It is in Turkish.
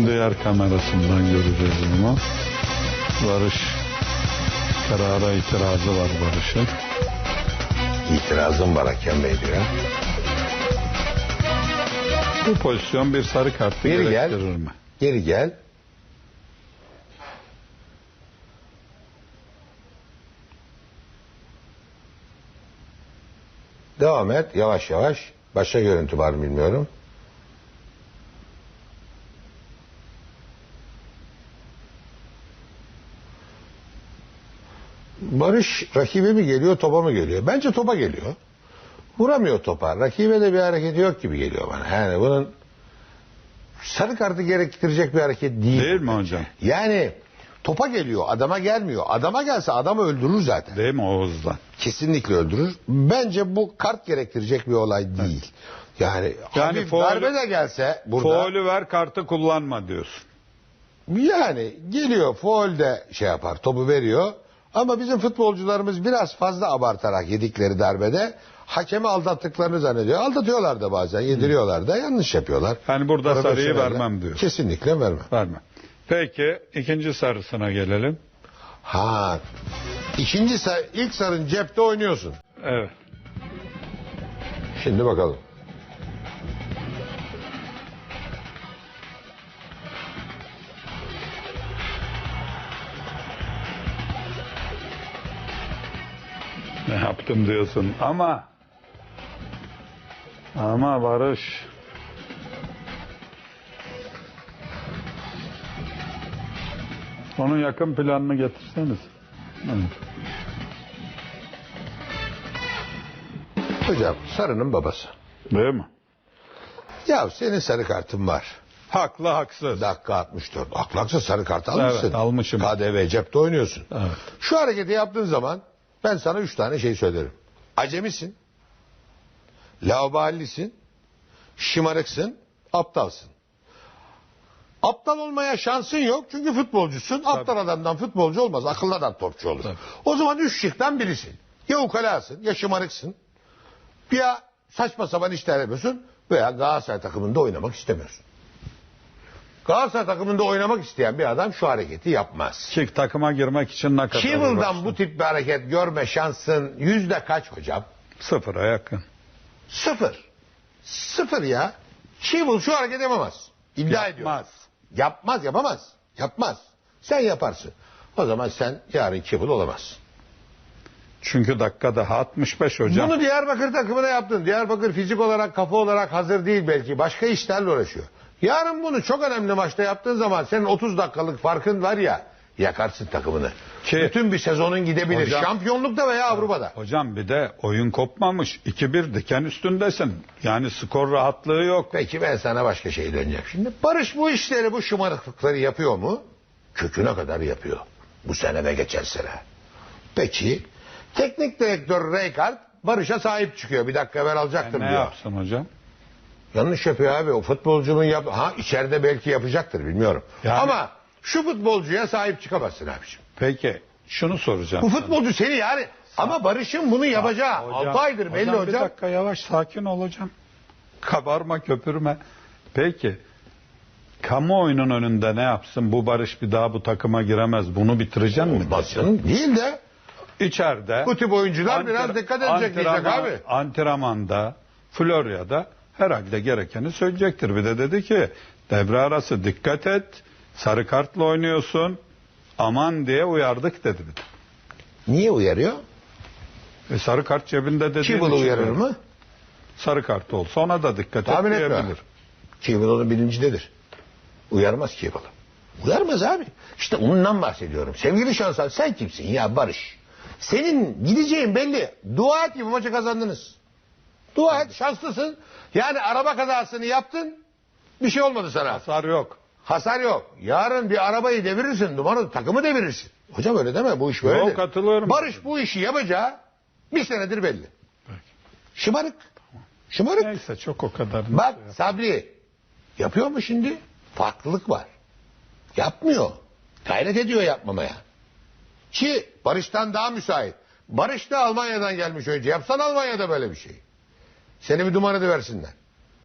Şimdi yer kamerasından göreceğiz bunu. Barış karara itirazı var Barış'ın. İtirazım var hakem bey diyor. Bu pozisyon bir sarı kartı Geri gel. gerektirir mi? Geri gel. Devam et yavaş yavaş. Başka görüntü var mı bilmiyorum. Barış rakibe mi geliyor topa mı geliyor? Bence topa geliyor. Vuramıyor topa. Rakibe de bir hareketi yok gibi geliyor bana. Yani bunun sarı kartı gerektirecek bir hareket değil. Değil mi hocam? Yani topa geliyor, adama gelmiyor. Adama gelse adamı öldürür zaten. Değil mi o hızdan? Kesinlikle öldürür. Bence bu kart gerektirecek bir olay değil. Yani, Yani hafif faulü- darbe de gelse burada Faulü ver kartı kullanma diyorsun. yani geliyor faul de şey yapar topu veriyor. Ama bizim futbolcularımız biraz fazla abartarak yedikleri darbede hakemi aldattıklarını zannediyor. Aldatıyorlar da bazen yediriyorlar da yanlış yapıyorlar. Yani burada sarıyı vermem diyor. Kesinlikle vermem. Verme. Peki ikinci sarısına gelelim. Ha. İkinci sarı, ilk sarın cepte oynuyorsun. Evet. Şimdi bakalım. Ne yaptım diyorsun ama ama Barış onun yakın planını getirseniz. Evet. Hocam sarının babası. Değil mi? Ya senin sarı kartın var. Haklı haksız. Dakika 64. Aklaksa sarı kart almışsın. Evet, almışım. KDV cepte oynuyorsun. Evet. Şu hareketi yaptığın zaman ben sana üç tane şey söylerim. Acemisin. Laubalisin. Şımarıksın. Aptalsın. Aptal olmaya şansın yok çünkü futbolcusun. Aptal adamdan futbolcu olmaz. Akıllı adam topçu olur. Tabii. O zaman üç şıktan birisin. Ya ukalasın ya şımarıksın. Ya saçma sapan işler yapıyorsun veya Galatasaray takımında oynamak istemiyorsun. Galatasaray takımında oynamak isteyen bir adam şu hareketi yapmaz. Ki takıma girmek için ne kadar uğraştın? bu tip bir hareket görme şansın yüzde kaç hocam? Sıfıra yakın. Sıfır. Sıfır ya. Kivel şu hareket yapamaz. İddia ediyor. Yapmaz. Yapmaz yapamaz. Yapmaz. Sen yaparsın. O zaman sen yarın Kivel olamazsın. Çünkü dakika daha 65 hocam. Bunu Diyarbakır takımına yaptın. Diyarbakır fizik olarak kafa olarak hazır değil belki. Başka işlerle uğraşıyor. Yarın bunu çok önemli maçta yaptığın zaman senin 30 dakikalık farkın var ya yakarsın takımını. Ki- Bütün bir sezonun gidebilir. Hocam- Şampiyonlukta veya Avrupa'da. Hocam bir de oyun kopmamış. 2-1 diken üstündesin. Yani skor rahatlığı yok. Peki ben sana başka şey döneceğim. Şimdi Barış bu işleri bu şımarıklıkları yapıyor mu? Köküne kadar yapıyor. Bu sene ve geçen sene. Peki teknik direktör Rijkaard Barış'a sahip çıkıyor. Bir dakika evvel alacaktım ne diyor. yapsın hocam? Yanlış yapıyor abi. O futbolcunun yap ha içeride belki yapacaktır bilmiyorum. Yani- Ama şu futbolcuya sahip çıkamazsın abiciğim. Peki şunu soracağım. Bu sana. futbolcu seni yani ama Barış'ın bunu yapacağı Hocam, 6 aydır belli hocam. Bir dakika yavaş sakin ol hocam. Kabarma köpürme. Peki kamuoyunun önünde ne yapsın? Bu Barış bir daha bu takıma giremez. Bunu bitireceğim mi? Basın değil de İçeride. bu tip oyuncular biraz antren- dikkat edecek diyecek antrenman- abi. Antrenmanda, Florya'da herhalde gerekeni söyleyecektir. Bir de dedi ki devre arası dikkat et. Sarı kartla oynuyorsun. Aman diye uyardık dedi bir de. Niye uyarıyor? E, sarı kart cebinde dediğin için uyarır mı? Sarı kart olsa ona da dikkat Tahmin et diyebilir. Kivel onun bilincindedir. Uyarmaz Kivel'ı. Uyarmaz abi. İşte ondan bahsediyorum. Sevgili Şansal sen kimsin ya Barış? Senin gideceğin belli. Dua et ki bu maçı kazandınız. Dua et şanslısın. Yani araba kazasını yaptın. Bir şey olmadı sana. Hasar yok. Hasar yok. Yarın bir arabayı devirirsin. Dumanı takımı devirirsin. Hocam öyle deme bu iş böyle. Yok, katılıyorum. Barış bu işi yapacağı bir senedir belli. Şımarık. Şımarık. Neyse çok o kadar. Bak Sabri yapıyor mu şimdi? Farklılık var. Yapmıyor. Gayret ediyor yapmamaya. Ki Barış'tan daha müsait. Barış da Almanya'dan gelmiş önce. Yapsan Almanya'da böyle bir şey. Seni bir dumanı versinler.